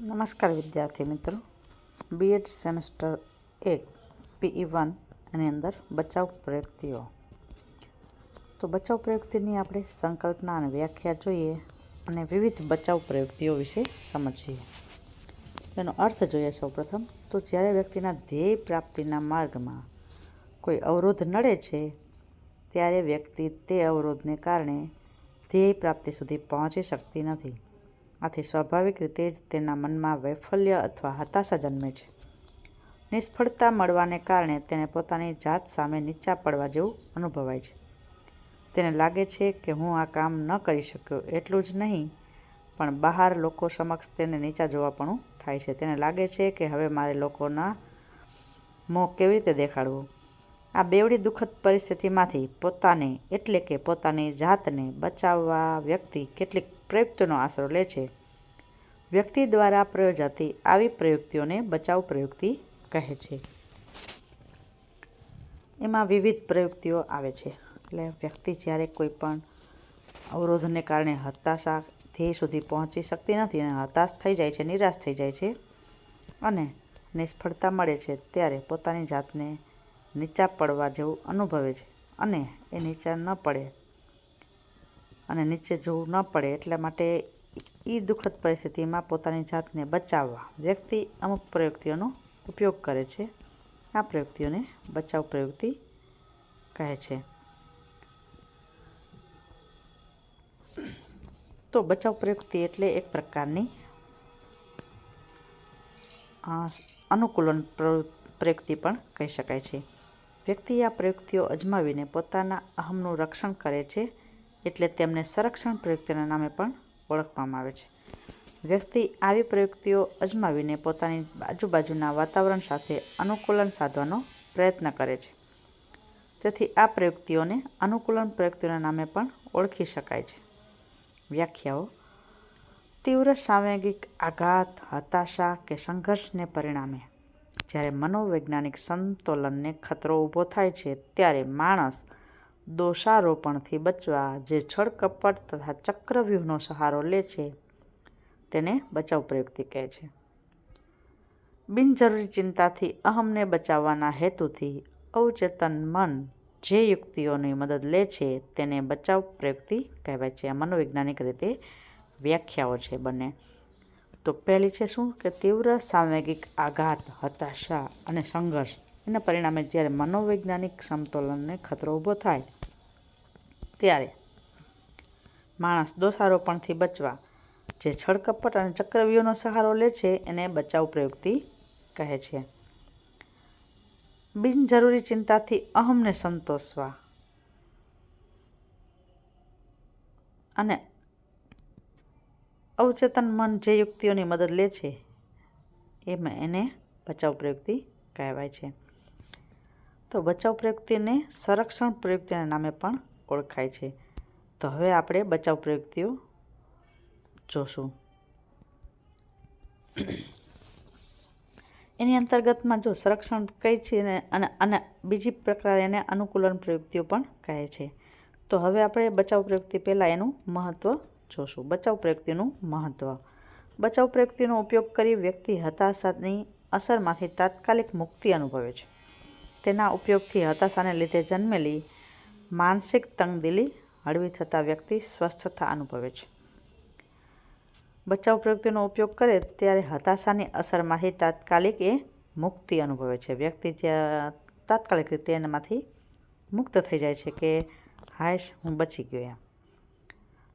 નમસ્કાર વિદ્યાર્થી મિત્રો. બીએડ સેમેસ્ટર એક પીઈ વન એની અંદર બચાવ પ્રયુક્તિઓ તો બચાવ પ્રયુક્તિની આપણે સંકલ્પના અને વ્યાખ્યા જોઈએ અને વિવિધ બચાવ પ્રયુક્તિઓ વિશે સમજીએ. તેનો અર્થ જોઈએ સૌપ્રથમ તો જ્યારે વ્યક્તિના ધ્યેય પ્રાપ્તિના માર્ગમાં કોઈ અવરોધ નડે છે, ત્યારે વ્યક્તિ તે અવરોધને કારણે ધ્યેય પ્રાપ્તિ સુધી પહોંચી શકતી નથી. આથી સ્વાભાવિક રીતે જ તેના મનમાં વૈફલ્ય અથવા હતાશા જન્મે છે. નિષ્ફળતા મળવાને કારણે તેને પોતાની જાત સામે નીચા પડવા જેવું અનુભવાય છે. તેને લાગે છે કે હું આ કામ ન કરી શક્યો એટલું જ નહીં, પણ બહાર લોકો સમક્ષ તેને નીચા જોવાપણું થાય છે. તેને લાગે છે કે હવે મારે લોકોના મોં કેવી રીતે દેખાડવું? આ બેવડી દુઃખદ પરિસ્થિતિમાંથી પોતાને એટલે કે પોતાની જાતને બચાવવા વ્યક્તિ કેટલીક પ્રયુક્તિનો આશરો લે છે. વ્યક્તિ દ્વારા પ્રયોજાતી આવી પ્રયુક્તિઓને બચાવ પ્રયુક્તિ કહે છે. એમાં વિવિધ પ્રયુક્તિઓ આવે છે. એટલે વ્યક્તિ જ્યારે કોઈ પણ અવરોધને કારણે હતાશા ધ્યેય સુધી પહોંચી શકતી નથી અને હતાશ થઈ જાય છે, નિરાશ થઈ જાય છે અને નિષ્ફળતા મળે છે, ત્યારે પોતાની જાતને નીચા પડવા જેવું અનુભવે છે અને એ નીચા ન પડે અને નીચે જોવું ન પડે એટલા માટે એ દુઃખદ પરિસ્થિતિમાં પોતાની જાતને બચાવવા. વ્યક્તિ અમુક પ્રયુક્તિઓનો ઉપયોગ કરે છે. આ પ્રયુક્તિઓને બચાવ પ્રયુક્તિ કહે છે. તો બચાવ પ્રયુક્તિ એટલે એક પ્રકારની અનુકૂલન પ્રયુક્તિ પણ કહી શકાય છે. વ્યક્તિ આ પ્રયુક્તિઓ અજમાવીને પોતાના અહમનું રક્ષણ કરે છે. એટલે તેમને સંરક્ષણ પ્રયુક્તિના નામે પણ ઓળખવામાં આવે છે. વ્યક્તિ આવી પ્રયુક્તિઓ અજમાવીને પોતાની આજુબાજુના વાતાવરણ સાથે અનુકૂલન સાધવાનો પ્રયત્ન કરે છે. તેથી આ પ્રયુક્તિઓને અનુકૂલન પ્રયુક્તિના નામે પણ ઓળખી શકાય છે. વ્યાખ્યાઓ. તીવ્ર સાંવેગિક આઘાત, હતાશા કે સંઘર્ષને પરિણામે જ્યારે મનોવૈજ્ઞાનિક સંતુલનને ખતરો ઊભો થાય છે, ત્યારે માણસ દોષારોપણથી બચવા જે છળકપટ તથા ચક્રવ્યૂહનો સહારો લે છે, તેને બચાવ પ્રયુક્તિ કહે છે. બિનજરૂરી ચિંતાથી અહમને બચાવવાના હેતુથી અવચેતન મન જે યુક્તિઓની મદદ લે છે, તેને બચાવ પ્રયુક્તિ કહેવાય છે. આ મનોવૈજ્ઞાનિક રીતે વ્યાખ્યાઓ છે બંને. તો પહેલી છે શું? કે તીવ્ર સાંવેગિક આઘાત, હતાશા અને સંઘર્ષ. એના પરિણામે જ્યારે મનોવૈજ્ઞાનિક સમતોલનને ખતરો ઊભો થાય ત્યારે માણસ દોષારોપણથી બચવા જે છળકપટ અને ચક્રવ્યૂહનો સહારો લે છે, એને બચાવ પ્રયુક્તિ કહે છે. બિનજરૂરી ચિંતાથી અહમને સંતોષવા અને અવચેતન મન જે યુક્તિઓની મદદ લે છે, એમાં એને બચાવ પ્રયુક્તિ કહેવાય છે. તો બચાવ પ્રયુક્તિને સંરક્ષણ પ્રયુક્તિના નામે પણ ઓળખાય છે. તો હવે આપણે બચાવ પ્રયુક્તિઓ જોશું. એની અંતર્ગતમાં જો સંરક્ષણ કઈ છે અને અને બીજી પ્રકાર એને અનુકૂલન પ્રવૃત્તિઓ પણ કહે છે. તો હવે આપણે બચાવ પ્રયુક્તિ પહેલાં એનું મહત્ત્વ જોશું. બચાવ પ્રયુક્તિનું મહત્ત્વ બચાવ પ્રયુક્તિનો ઉપયોગ કરી વ્યક્તિ હતાશાની અસરમાંથી તાત્કાલિક મુક્તિ અનુભવે છે. તેના ઉપયોગથી હતાશાને લીધે જન્મેલી માનસિક તંગદિલી હળવી થતાં વ્યક્તિ સ્વસ્થતા અનુભવે છે. બચાવ પ્રવૃત્તિનો ઉપયોગ કરે ત્યારે હતાશાની અસરમાંથી તાત્કાલિક એ મુક્તિ અનુભવે છે. વ્યક્તિ ત્યાં તાત્કાલિક રીતે એનામાંથી મુક્ત થઈ જાય છે કે, હાશ, હું બચી ગયો એમ.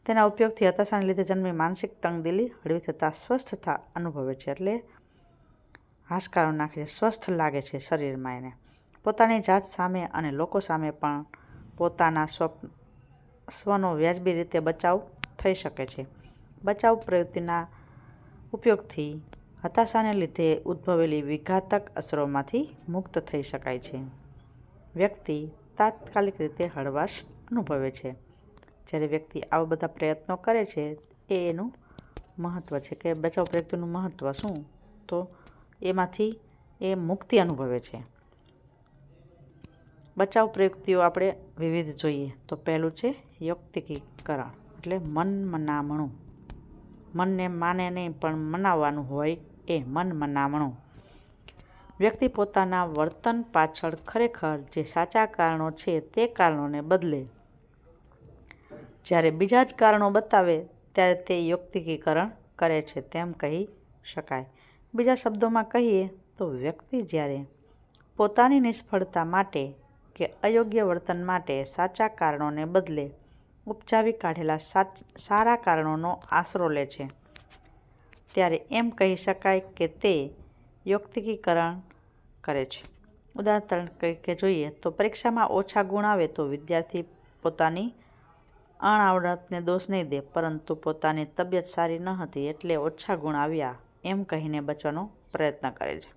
તેના ઉપયોગથી હતાશાને લીધે જન્મી માનસિક તંગદિલી હળવી થતાં સ્વસ્થતા અનુભવે છે એટલે હાશકારો નાખે છે. સ્વસ્થ લાગે છે શરીરમાં એને. પોતાની જાત સામે અને લોકો સામે પણ પોતાના સ્વપ્ન, સ્વનો વ્યાજબી રીતે બચાવ થઈ શકે છે. બચાવ પ્રવૃત્તિના ઉપયોગથી હતાશાને લીધે ઉદ્ભવેલી વિઘાતક અસરોમાંથી મુક્ત થઈ શકાય છે. વ્યક્તિ તાત્કાલિક રીતે હળવાશ અનુભવે છે. જ્યારે વ્યક્તિ આવા બધા પ્રયત્નો કરે છે, એ એનું મહત્ત્વ છે કે બચાવ પ્રવૃત્તિનું મહત્ત્વ શું? તો એમાંથી એ મુક્તિ અનુભવે છે. બચાવ પ્રયુક્તિઓ આપણે વિવિધ જોઈએ. તો પહેલું છે યોક્તિકીકરણ એટલે મન મનામણું. મનને માને નહીં, પણ મનાવવાનું હોય એ મન મનામણું. વ્યક્તિ પોતાના વર્તન પાછળ ખરેખર જે સાચા કારણો છે તે કારણોને બદલે. જ્યારે બીજા જ કારણો બતાવે, ત્યારે તે યુક્તિકીકરણ કરે છે તેમ કહી શકાય. બીજા શબ્દોમાં કહીએ તો વ્યક્તિ જ્યારે પોતાની નિષ્ફળતા માટે કે અયોગ્ય વર્તન માટે સાચા કારણોને બદલે ઉપજાવી કાઢેલા સારા કારણોનો આશરો લે છે. ત્યારે એમ કહી શકાય કે તે યોક્તિકીકરણ કરે છે. ઉદાહરણ તરીકે જોઈએ તો પરીક્ષામાં ઓછા ગુણ આવે તો વિદ્યાર્થી પોતાની અણઆવડતને દોષ નહીં દે, પરંતુ પોતાની તબિયત સારી ન હતી એટલે ઓછા ગુણ આવ્યા એમ કહીને બચવાનો પ્રયત્ન કરે છે.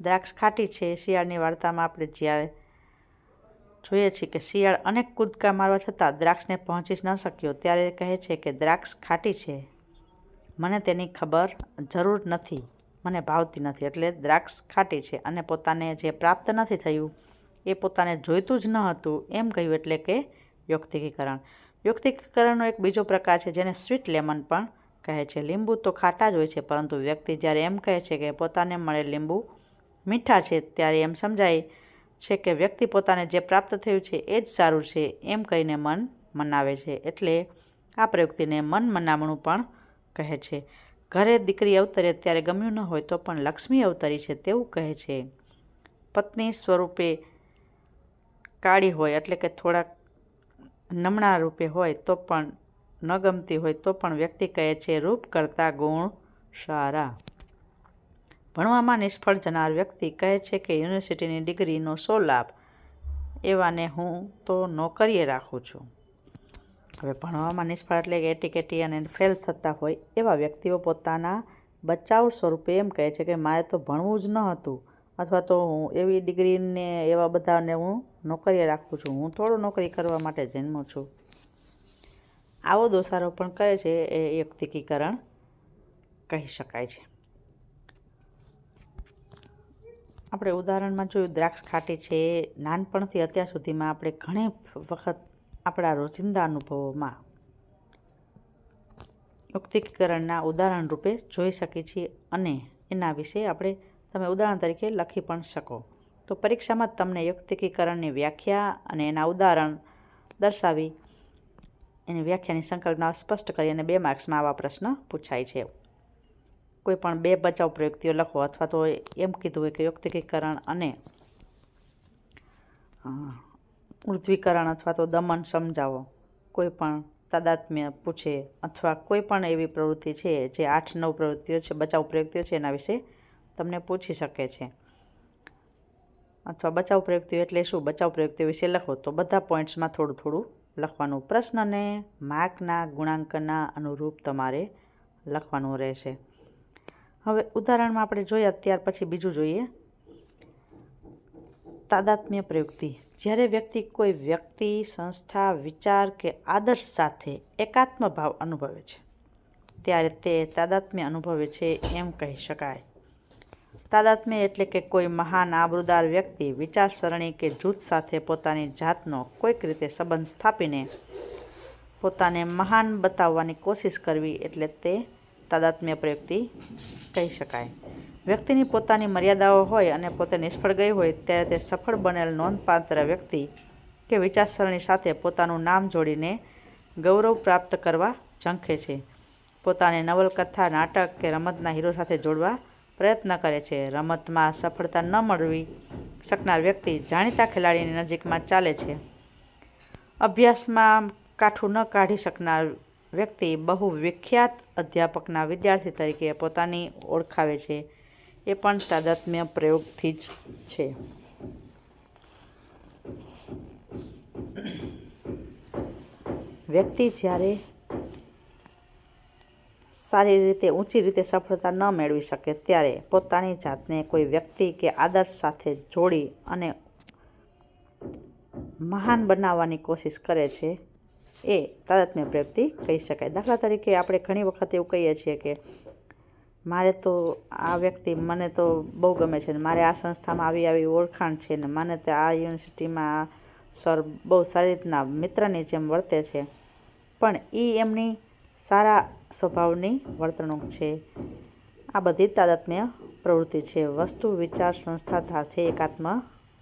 દ્રાક્ષ ખાટી છે, શિયાળની વાર્તામાં આપણે જ્યારે જોઈએ છીએ કે શિયાળ અનેક કૂદકા મારવા છતાં દ્રાક્ષને પહોંચી ન શક્યો. ત્યારે કહે છે કે દ્રાક્ષ ખાટી છે. મને તેની ખબર જરૂર નથી. મને ભાવતી નથી. એટલે દ્રાક્ષ ખાટી છે અને પોતાને જે પ્રાપ્ત નથી થયું, એ પોતાને જોઈતું જ ન હતું. એમ કહ્યું એટલે કે યુક્તિકીકરણ યુક્તિકીકરણનો એક બીજો પ્રકાર છે જેને સ્વીટ લેમન પણ કહે છે. લીંબુ તો ખાટા જ હોય છે, પરંતુ વ્યક્તિ જ્યારે એમ કહે છે કે પોતાને મળે લીંબુ મીઠા છે, ત્યારે એમ સમજાય છે કે વ્યક્તિ પોતાને જે પ્રાપ્ત થયું છે એ જ સારું છે એમ કહીને મન મનાવે છે એટલે આ પ્રયુક્તિને મન મનામણું પણ કહે છે. ઘરે દીકરી અવતરે ત્યારે ગમ્યું ન હોય તો પણ લક્ષ્મી અવતરી છે તેવું કહે છે. પત્ની સ્વરૂપે કાળી હોય એટલે કે થોડાક નમણા રૂપે હોય તો પણ ન ગમતી હોય તો પણ વ્યક્તિ કહે છે, રૂપ કરતાં ગુણ સારા. ભણવામાં નિષ્ફળ જનાર વ્યક્તિ કહે છે કે યુનિવર્સિટીની ડિગ્રીનો શો લાભ, એવાને હું તો નોકરીએ રાખું છું. હવે ભણવામાં નિષ્ફળ એટલે કે એટીકેટી અને ફેલ થતા હોય એવા વ્યક્તિઓ પોતાના બચાવ સ્વરૂપે એમ કહે છે કે મારે તો ભણવું જ ન હતું અથવા તો હું એવી ડિગ્રીને એવા બધાને હું નોકરીએ રાખું છું. હું થોડું નોકરી કરવા માટે જન્મું છું. આવો દોષારોપણ કરે છે એ વ્યક્તિકીકરણ કહી શકાય છે. આપણે ઉદાહરણમાં જોયું, દ્રાક્ષ ખાટી છે. નાનપણથી અત્યાર સુધીમાં આપણે ઘણી વખત આપણા રોજિંદા અનુભવોમાં યુક્તિકીકરણના ઉદાહરણ રૂપે જોઈ શકીએ છીએ અને એના વિશે આપણે તમે ઉદાહરણ તરીકે લખી પણ શકો. તો પરીક્ષામાં તમને યુક્તિકીકરણની વ્યાખ્યા અને એના ઉદાહરણ દર્શાવી, એની વ્યાખ્યાની સંકલ્પના સ્પષ્ટ કરી અને બે માર્ક્સમાં આવા પ્રશ્ન પૂછાય છે. કોઈ પણ બે બચાવ પ્રયુક્તિઓ લખો અથવા તો એમ કીધું હોય કે યુક્તિકીકરણ અને પૃથ્વીકરણ અથવા તો દમન સમજાવો. કોઈ પણ તાદાત્મ્ય પૂછે અથવા કોઈ પણ એવી પ્રવૃત્તિ છે જે આઠ નવ પ્રવૃત્તિઓ છે, બચાવ પ્રયુક્તિઓ છે એના વિશે તમને પૂછી શકે છે. અથવા બચાવ પ્રયુક્તિઓ એટલે શું? બચાવ પ્રયુક્તિઓ વિશે લખો તો બધા પોઈન્ટ્સમાં થોડું થોડું લખવાનું પ્રશ્નને માર્કના ગુણાંકના અનુરૂપ તમારે લખવાનું રહેશે. હવે ઉદાહરણમાં આપણે જોયા ત્યાર પછી બીજું જોઈએ. તાદાત્મ્ય પ્રયુક્તિ. જ્યારે વ્યક્તિ કોઈ વ્યક્તિ, સંસ્થા, વિચાર કે આદર્શ સાથે એકાત્મ ભાવ અનુભવે છે, ત્યારે તે તાદાત્મ્ય અનુભવે છે એમ કહી શકાય. તાદાત્મ્ય એટલે કે કોઈ મહાન આબરૂદાર વ્યક્તિ વિચારસરણી કે જૂથ સાથે પોતાની જાતનો કોઈક રીતે સંબંધ સ્થાપીને પોતાને મહાન બતાવવાની કોશિશ કરવી એટલે તે તાદાત્મ્ય પ્રયુક્તિ કહી શકાય. વ્યક્તિની પોતાની મર્યાદાઓ હોય અને પોતે નિષ્ફળ ગઈ હોય ત્યારે તે સફળ બનેલ નોંધપાત્ર વ્યક્તિ કે વિચારસરણી સાથે પોતાનું નામ જોડીને ગૌરવ પ્રાપ્ત કરવા ઝંખે છે. પોતાને નવલકથા, નાટક કે રમતના હીરો સાથે જોડવા પ્રયત્ન કરે છે. રમતમાં સફળતા ન મળવી શકનાર વ્યક્તિ જાણીતા ખેલાડીની નજીકમાં ચાલે છે. અભ્યાસમાં કાઠું ન કાઢી શકનાર વ્યક્તિ બહુ વિખ્યાત અધ્યાપકના વિદ્યાર્થી તરીકે પોતાની ઓળખાવે છે. એ પણ તાદાત્મ્ય પ્રયોગથી જ છે. વ્યક્તિ જ્યારે સારી રીતે, ઊંચી રીતે સફળતા ન મેળવી શકે ત્યારે પોતાની જાતને કોઈ વ્યક્તિ કે આદર્શ સાથે જોડી અને મહાન બનાવવાની કોશિશ કરે છે. એ તાદાત્મ્ય પ્રયુક્તિ કહી શકાય. દાખલા તરીકે આપણે ઘણી વખત એવું કહીએ છીએ કે મારે તો આ વ્યક્તિ મને તો બહુ ગમે છે ને મારે આ સંસ્થામાં આવી આવી ઓળખાણ છે ને મને તો આ યુનિવર્સિટીમાં સર બહુ સારી રીતના મિત્રની જેમ વર્તે છે. પણ એ એમની સારા સ્વભાવની વર્તણૂક છે. આ બધી તાદાત્મ્ય પ્રવૃત્તિ છે. વસ્તુ વિચાર સંસ્થા સાથે એકાત્મ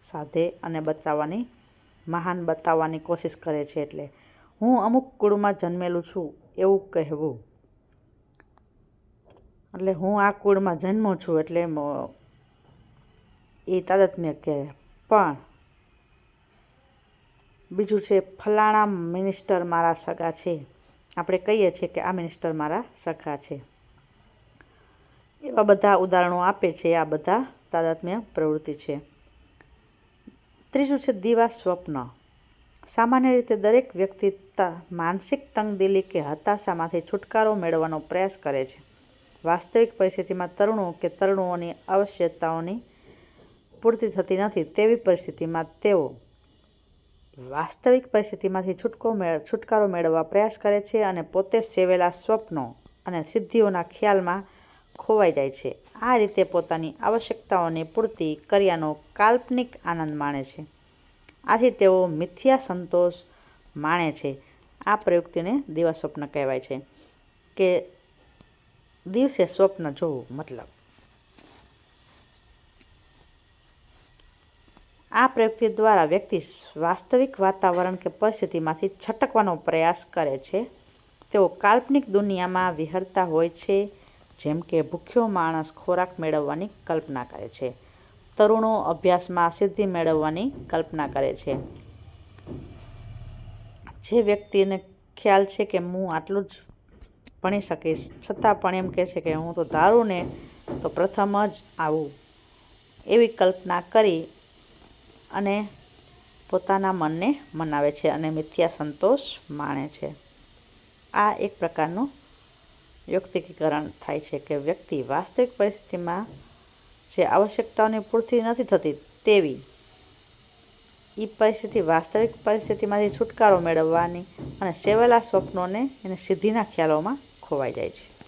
સાધે અને બચાવવાની મહાન બતાવવાની કોશિશ કરે છે એટલે. હું અમુક કુળમાં જન્મેલું છું, એવું કહેવું. એટલે હું આ કુળમાં જન્મો છું એટલે એ તાદત્મ્ય કહે પણ બીજું છે, ફલાણા મિનિસ્ટર મારા સગા છે. આપણે કહીએ છીએ કે આ મિનિસ્ટર મારા સખા છે. એવા બધા ઉદાહરણો આપે છે, આ બધા તાદાત્મ્ય પ્રવૃત્તિ છે. ત્રીજું છે, દીવા સ્વપ્ન. સામાન્ય રીતે દરેક વ્યક્તિ માનસિક તંગદિલી કે હતાશામાંથી છુટકારો મેળવવાનો પ્રયાસ કરે છે. વાસ્તવિક પરિસ્થિતિમાં તરુણો કે તરુણોની આવશ્યકતાઓની પૂર્તિ થતી નથી તેવી પરિસ્થિતિમાં તેઓ વાસ્તવિક પરિસ્થિતિમાંથી છૂટકો છુટકારો મેળવવા પ્રયાસ કરે છે અને પોતે સેવેલા સ્વપ્નો અને સિદ્ધિઓના ખ્યાલમાં ખોવાઈ જાય છે. આ રીતે પોતાની આવશ્યકતાઓની પૂર્તિ કર્યાનો કાલ્પનિક આનંદ માણે છે. આથી તેઓ મિથ્યા સંતોષ માણે છે. આ પ્રયુક્તિને દિવા સ્વપ્ન કહેવાય છે કે દિવસે સ્વપ્ન જોવું મતલબ. આ પ્રયુક્તિ દ્વારા વ્યક્તિ વાસ્તવિક વાતાવરણ કે પરિસ્થિતિમાંથી છટકવાનો પ્રયાસ કરે છે. તેઓ કાલ્પનિક દુનિયામાં વિહરતા હોય છે, જેમ કે ભૂખ્યો માણસ ખોરાક મેળવવાની કલ્પના કરે છે. તરુણો અભ્યાસમાં સિદ્ધિ મેળવવાની કલ્પના કરે છે. જે વ્યક્તિને ખ્યાલ છે કે હું આટલું જ ભણી શકીશ, છતાં પણ એમ કહે છે કે હું તો ધારું ને તો પ્રથમ જ આવું. એવી કલ્પના કરી અને પોતાના મનને મનાવે છે અને મિથ્યા સંતોષ માણે છે. આ એક પ્રકારનું વ્યક્તિકીકરણ થાય છે કે વ્યક્તિ વાસ્તવિક પરિસ્થિતિમાં જે આવશ્યકતાઓની પૂર્તિ નથી થતી તેવી. એ પરિસ્થિતિ વાસ્તવિક પરિસ્થિતિમાંથી છુટકારો મેળવવાની અને સેવેલા સ્વપ્નોને એને સિદ્ધિના ખ્યાલોમાં ખોવાઈ જાય છે.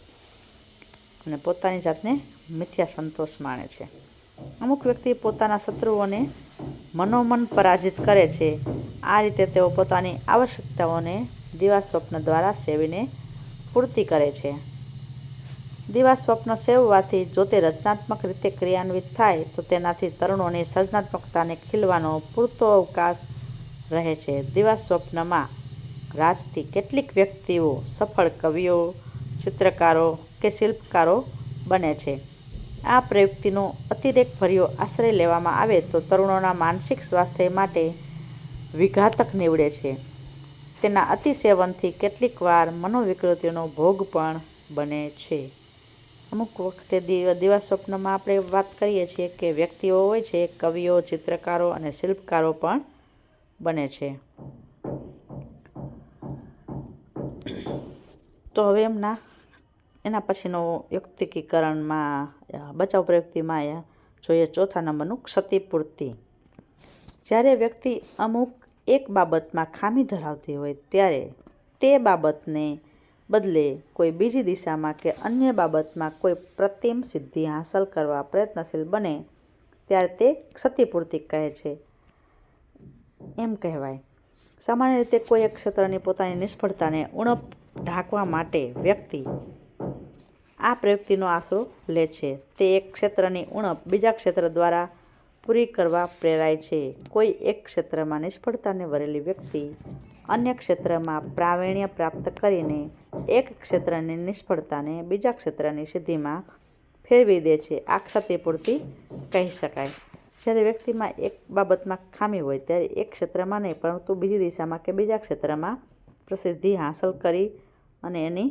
અને પોતાની જાતને મિથ્યા સંતોષ માણે છે. અમુક વ્યક્તિ પોતાના શત્રુઓને મનોમન પરાજિત કરે છે. આ રીતે તેઓ પોતાની આવશ્યકતાઓને દિવા સ્વપ્ન દ્વારા સેવીને પૂર્તિ કરે છે. દિવા સ્વપ્ન સેવવાથી જો તે રચનાત્મક રીતે ક્રિયાન્વિત થાય, તો તેનાથી તરુણોની સર્જનાત્મકતાને ખીલવાનો પૂરતો અવકાશ રહે છે. દિવા સ્વપ્નમાં રાજતી કેટલીક વ્યક્તિઓ સફળ કવિઓ, ચિત્રકારો કે શિલ્પકારો બને છે. આ પ્રયુક્તિનો અતિરેક ભર્યો આશ્રય લેવામાં આવે, તો તરુણોના માનસિક સ્વાસ્થ્ય માટે વિઘાતક નીવડે છે. તેના અતિસેવનથી કેટલીક વાર મનોવિકૃતિનો ભોગ પણ બને છે. અમુક વખતે દિવ- સ્વપ્નમાં આપણે વાત કરીએ છીએ કે વ્યક્તિઓ હોય છે, કવિઓ, ચિત્રકારો અને શિલ્પકારો પણ બને છે. તો હવે એમના, એના પછીનો વ્યક્તિકીકરણમાં, બચાવ પ્રયુક્તિમાં જોઈએ ચોથા નંબરનું ક્ષતિપૂર્તિ. જ્યારે વ્યક્તિ અમુક એક બાબતમાં ખામી ધરાવતી હોય, ત્યારે તે બાબતને બદલે કોઈ બીજી દિશામાં કે અન્ય બાબતમાં કોઈ પ્રતિમ સિદ્ધિ હાંસલ કરવા પ્રયત્નશીલ બને, ત્યારે તે ક્ષતિપૂર્તિ કહે છે. એમ કહેવાય. સામાન્ય રીતે કોઈ એક ક્ષેત્રની પોતાની નિષ્ફળતાને ઉણપ ઢાંકવા માટે વ્યક્તિ આ પ્રવૃત્તિનો આશરો લે છે. તે એક ક્ષેત્રની ઉણપ બીજા ક્ષેત્ર દ્વારા પૂરી કરવા પ્રેરાય છે. કોઈ એક ક્ષેત્રમાં નિષ્ફળતાને વરેલી વ્યક્તિ અન્ય ક્ષેત્રમાં પ્રાવીણ્ય પ્રાપ્ત કરીને એક ક્ષેત્રની નિષ્ફળતાને બીજા ક્ષેત્રની સિદ્ધિમાં ફેરવી દે છે. આ ક્ષતિપૂર્તિ કહી શકાય. જ્યારે વ્યક્તિમાં એક બાબતમાં ખામી હોય, ત્યારે એક ક્ષેત્રમાં નહીં, પરંતુ બીજી દિશામાં કે બીજા ક્ષેત્રમાં પ્રસિદ્ધિ હાંસલ કરી અને એની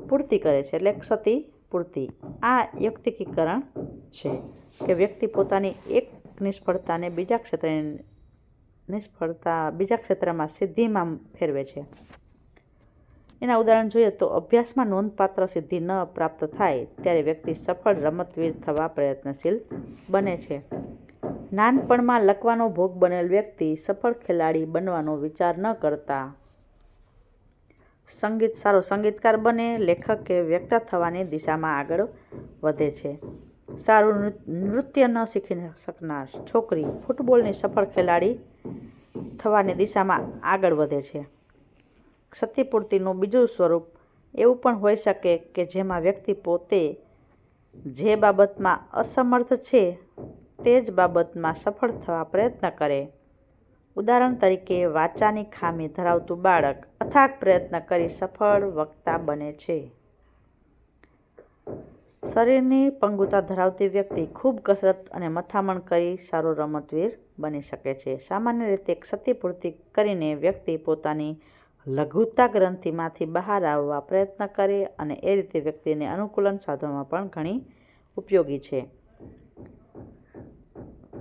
પૂર્તિ કરે છે. એટલે ક્ષતિ પૂર્તિ આ યુક્તિકીકરણ છે કે વ્યક્તિ પોતાની એક નિષ્ફળતાને બીજા ક્ષેત્રની નિષ્ફળતા બીજા ક્ષેત્રમાં સિદ્ધિમાં ફેરવે છે. એના ઉદાહરણ જોઈએ તો અભ્યાસમાં નોંધપાત્ર સિદ્ધિ ન પ્રાપ્ત થાય ત્યારે વ્યક્તિ સફળ રમતવીર થવા પ્રયત્નશીલ બને છે. નાનપણમાં લકવાનો ભોગ બનેલ વ્યક્તિ સફળ ખેલાડી બનવાનો વિચાર ન કરતા. સંગીત સારો સંગીતકાર બને, લેખક કે વ્યક્ત થવાની દિશામાં આગળ વધે છે. સારું નૃત્ય ન શીખી શકનાર છોકરી ફૂટબોલની સફળ ખેલાડી થવાની દિશામાં આગળ વધે છે. ક્ષતિપૂર્તિનું બીજું સ્વરૂપ એવું પણ હોઈ શકે કે જેમાં વ્યક્તિ પોતે જે બાબતમાં અસમર્થ છે તે જ બાબતમાં સફળ થવા પ્રયત્ન કરે. ઉદાહરણ તરીકે, વાચાની ખામી ધરાવતું બાળક અથાગ પ્રયત્ન કરી સફળ વક્તા બને છે. શરીરની પંગુતા ધરાવતી વ્યક્તિ ખૂબ કસરત અને મથામણ કરી સારો રમતવીર બની શકે છે. સામાન્ય રીતે ક્ષતિપૂર્તિ કરીને વ્યક્તિ પોતાની લઘુતા ગ્રંથિમાંથી બહાર આવવા પ્રયત્ન કરે અને એ રીતે વ્યક્તિને અનુકૂલન સાધવામાં પણ ઘણી ઉપયોગી છે.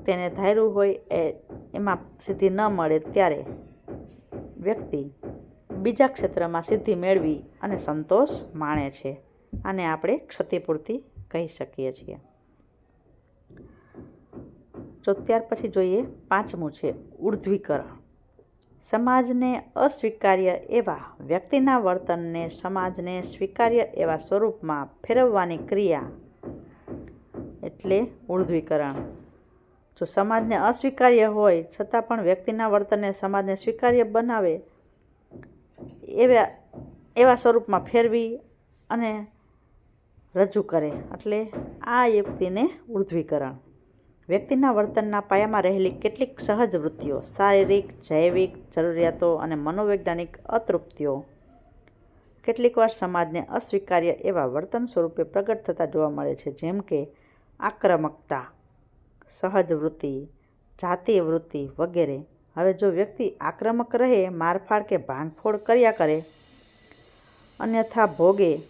તેને ધાર્યું હોય એ, એમાં સિદ્ધિ ન મળે ત્યારે વ્યક્તિ બીજા ક્ષેત્રમાં સિદ્ધિ મેળવી અને સંતોષ માણે છે. આને આપણે ક્ષતિપૂર્તિ કહી શકીએ છીએ. જો ત્યાર પછી જોઈએ પાંચમું છે ઉર્ધ્વીકરણ. સમાજને અસ્વીકાર્ય એવા વ્યક્તિના વર્તનને સમાજને સ્વીકાર્ય એવા સ્વરૂપમાં ફેરવવાની ક્રિયા એટલે ઉર્ધ્વીકરણ. જો સમાજને અસ્વીકાર્ય હોય, છતાં પણ વ્યક્તિના વર્તનને સમાજને સ્વીકાર્ય બનાવે એવા એવા સ્વરૂપમાં ફેરવી અને રજૂ કરે. એટલે આ વ્યક્તિને ઉર્ધ્વીકરણ. વ્યક્તિના વર્તનના પાયામાં રહેલી કેટલીક સહજ વૃત્તિઓ, શારીરિક, જૈવિક જરૂરિયાતો અને મનોવૈજ્ઞાનિક અતૃપ્તિઓ. કેટલીકવાર સમાજને અસ્વીકાર્ય એવા વર્તન સ્વરૂપે પ્રગટ થતા જોવા મળે છે, જેમ કે આક્રમકતા, સહજ વૃત્તિ જાતિ વૃત્તિ વગેરે. હવે જો વ્યક્તિ આક્રમક રહે, મારફાડ કે ભાંગફોડ કર્યા કરે, અન્યથા ભોગે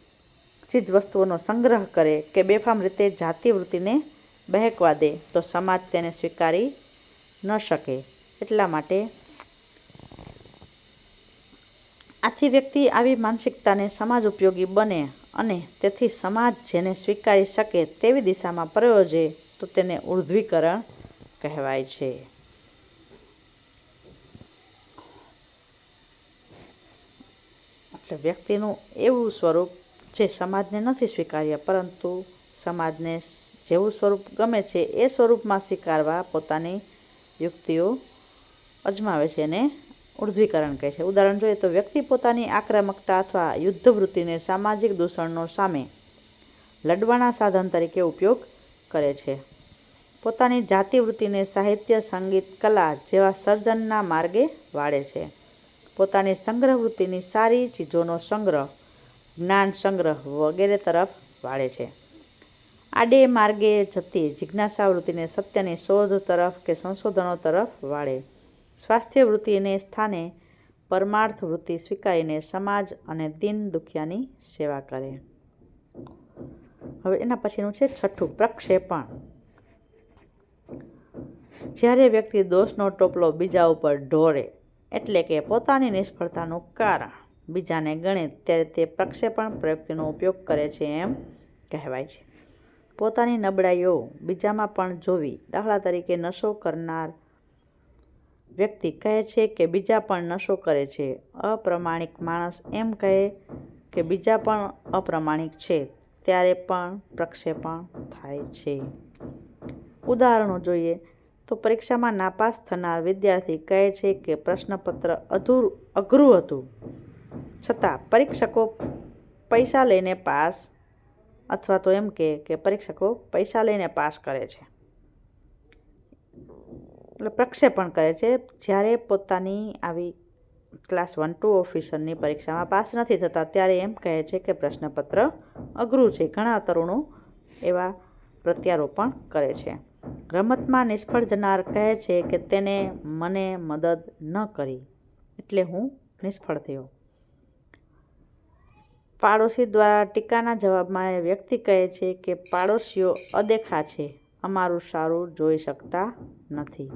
ચીજ વસ્તુઓનો સંગ્રહ કરે કે બેફામ રીતે જાતિ વૃત્તિને બહેકવા દે, તો સમાજ તેને સ્વીકારી ન શકે. એટલા માટે આથી વ્યક્તિ આવી માનસિકતાને સમાજ ઉપયોગી બને અને તેથી સમાજ જેને સ્વીકારી શકે તેવી દિશામાં પ્રયોજે, તો તેને ઉર્ધ્વીકરણ કહેવાય છે. એટલે વ્યક્તિનું એવું સ્વરૂપ જે સમાજને નથી સ્વીકાર્ય, પરંતુ સમાજને જેવું સ્વરૂપ ગમે છે એ સ્વરૂપમાં સ્વીકારવા પોતાની યુક્તિઓ અજમાવે છે અને ઉર્ધ્વીકરણ કહે છે. ઉદાહરણ જોઈએ તો વ્યક્તિ પોતાની આક્રમકતા અથવા યુદ્ધ વૃત્તિને સામાજિક દૂષણનો સામે લડવાના સાધન તરીકે ઉપયોગ કરે છે. પોતાની જાતિ વૃત્તિને સાહિત્ય, સંગીત, કલા જેવા સર્જનના માર્ગે વાળે છે. પોતાની સંગ્રહ વૃત્તિની સારી ચીજોનો સંગ્રહ જ્ઞાન સંગ્રહ વગેરે તરફ વાળે છે. આડે માર્ગે જતી જિજ્ઞાસા વૃત્તિને સત્યની શોધ તરફ કે સંશોધનો તરફ વાળે. સ્વાસ્થ્ય વૃત્તિને સ્થાને પરમાર્થ વૃત્તિ સ્વીકારીને સમાજ અને દિન દુખિયાની સેવા કરે. હવે એના પછીનું છે છઠ્ઠું પ્રક્ષેપણ. જ્યારે વ્યક્તિ દોષનો ટોપલો બીજા ઉપર ઢોરે, એટલે કે પોતાની નિષ્ફળતાનું કારણ બીજાને ગણે ત્યારે તે પ્રક્ષેપણ પ્રયુક્તિનો ઉપયોગ કરે છે એમ કહેવાય છે. પોતાની નબળાઈઓ બીજામાં પણ જોવી, દાખલા તરીકે નશો કરનાર વ્યક્તિ કહે છે કે બીજા પણ નશો કરે છે. અપ્રમાણિક માણસ એમ કહે કે બીજા પણ અપ્રમાણિક છે, ત્યારે પણ પ્રક્ષેપણ થાય છે. ઉદાહરણો જોઈએ તો પરીક્ષામાં નાપાસ થનાર વિદ્યાર્થી કહે છે કે પ્રશ્નપત્ર અધૂર અઘરું હતું. છતાં પરીક્ષકો પૈસા લઈને પાસ અથવા તો એમ કે કે પરીક્ષકો પૈસા લઈને પાસ કરે છે. એટલે પ્રક્ષેપણ કરે છે. જ્યારે પોતાની આવી ક્લાસ વન ટુ ઓફિસરની પરીક્ષામાં પાસ નથી થતા, ત્યારે એમ કહે છે કે પ્રશ્નપત્ર અઘરું છે. ઘણા તરુણો એવા પ્રત્યારોપણ કરે છે. રમતમાં નિષ્ફળ જનાર કહે છે કે તેને મને મદદ ન કરી. એટલે હું નિષ્ફળ થયો. પાડોશી દ્વારા ટીકાના જવાબમાં એ વ્યક્તિ કહે છે કે, પાડોશીઓ અદેખા છે. અમારું સારું જોઈ શકતા નથી.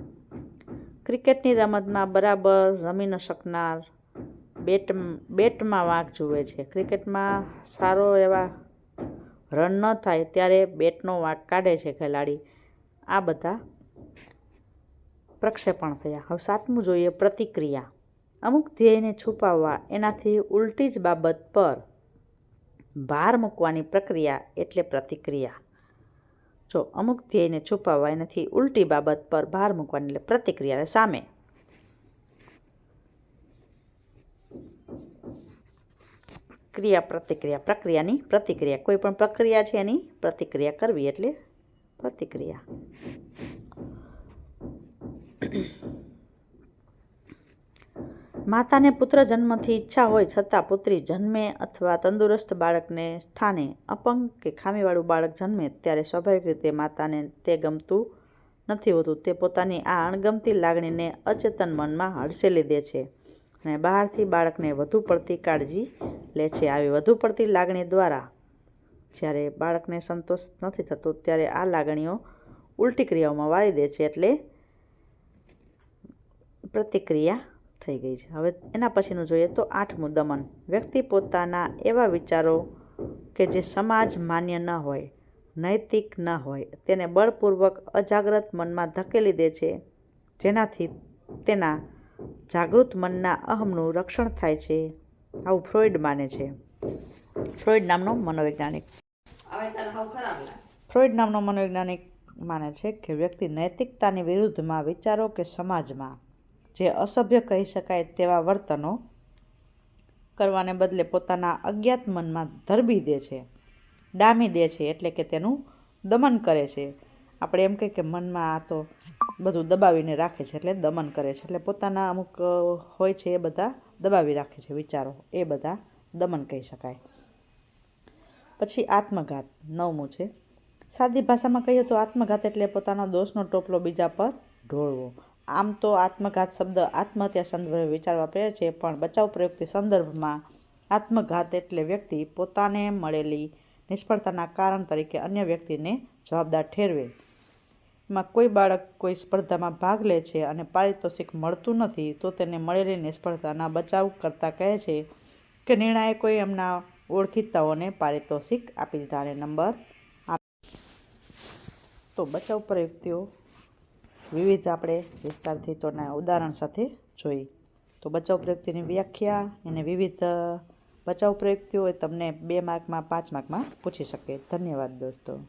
ક્રિકેટની રમતમાં બરાબર રમી ન શકનાર બેટ, બેટમાં વાંક જુએ છે. ક્રિકેટમાં સારો એવા રન ન થાય ત્યારે બેટનો વાંક કાઢે છે ખેલાડી. આ બધા પ્રક્ષેપણ થયા. હવે સાતમું જોઈએ પ્રતિક્રિયા. અમુક ધ્યેયને છુપાવવા, એનાથી ઉલટી જ બાબત પર ભાર મૂકવાની પ્રક્રિયા એટલે પ્રતિક્રિયા. જો અમુક ધ્યેયને છુપાવવા એનાથી ઉલટી બાબત પર ભાર મૂકવાની એટલે પ્રતિક્રિયા સામે. ક્રિયા પ્રતિક્રિયા. પ્રક્રિયાની પ્રતિક્રિયા. કોઈ પણ પ્રક્રિયા છે એની પ્રતિક્રિયા કરવી એટલે પ્રતિક્રિયા. માતાને પુત્ર જન્મથી ઈચ્છા હોય છતાં પુત્રી જન્મે અથવા તંદુરસ્ત બાળકને સ્થાને અપંગ કે ખામીવાળું બાળક જન્મે ત્યારે સ્વાભાવિક રીતે માતાને તે ગમતું નથી હોતું. તે પોતાની આ અણગમતી લાગણીને અચેતન મનમાં હડસેલી દે છે અને બહારથી બાળકને વધુ પડતી કાળજી લે છે. આવી વધુ પડતી લાગણી દ્વારા જ્યારે બાળકને સંતોષ નથી થતો ત્યારે આ લાગણીઓ ઉલટી ક્રિયાઓમાં વાળી દે છે એટલે પ્રતિક્રિયા થઈ ગઈ છે. હવે એના પછીનું જોઈએ તો આઠમું દમન વ્યક્તિ પોતાના એવા વિચારો કે જે સમાજ માન્ય ન હોય નૈતિક ન હોય તેને બળપૂર્વક અજાગ્રત મનમાં ધકેલી દે છે જેનાથી તેના જાગૃત મનના અહમનું રક્ષણ થાય છે. આવું ફ્રોઈડ માને છે. ફ્રોઈડ નામનો મનોવૈજ્ઞાનિક. ફ્રોઈડ નામનો મનોવૈજ્ઞાનિક માને છે કે વ્યક્તિ નૈતિકતાની વિરુદ્ધમાં વિચારો કે સમાજમાં. જે અસભ્ય કહી શકાય તેવા વર્તનો કરવાને બદલે પોતાના અજ્ઞાત મનમાં ધરબી દે છે, ડામી દે છે એટલે કે તેનું દમન કરે છે. આપણે એમ કહીએ કે મનમાં આ તો બધું દબાવીને રાખે છે એટલે દમન કરે છે એટલે પોતાના અમુક હોય છે એ બધા દબાવી રાખે છે, વિચારો એ બધા દમન કહી શકાય. પછી આત્મઘાત નવમું છે. સાદી ભાષામાં કહીએ તો આત્મઘાત એટલે પોતાનો દોષનો ટોપલો બીજા પર ઢોળવો. આમ તો આત્મઘાત શબ્દ આત્મહત્યા સંદર્ભે વિચારવા પ્રેરે છે, પણ બચાવ પ્રયુક્તિ સંદર્ભમાં આત્મઘાત એટલે વ્યક્તિ પોતાને મળેલી નિષ્ફળતાના કારણ તરીકે અન્ય વ્યક્તિને જવાબદાર ઠેરવે. એમાં કોઈ બાળક કોઈ સ્પર્ધામાં ભાગ લે છે અને પારિતોષિક મળતું નથી, તો તેને મળેલી નિષ્ફળતાના બચાવ કરતાં કહે છે કે નિર્ણાયકોએ એમના ઓળખીતાઓને પારિતોષિક આપી દીધા અને નંબર આપ તો બચાવ પ્રયુક્તિઓ વિવિધ આપણે વિસ્તારથી તોના ઉદાહરણ સાથે જોઈ. તો બચાવ પ્રયુક્તિની વ્યાખ્યા અને વિવિધ બચાવ પ્રયુક્તિઓ એ તમને બે માર્કમાં, પાંચ માર્કમાં પૂછી શકે. ધન્યવાદ દોસ્તો.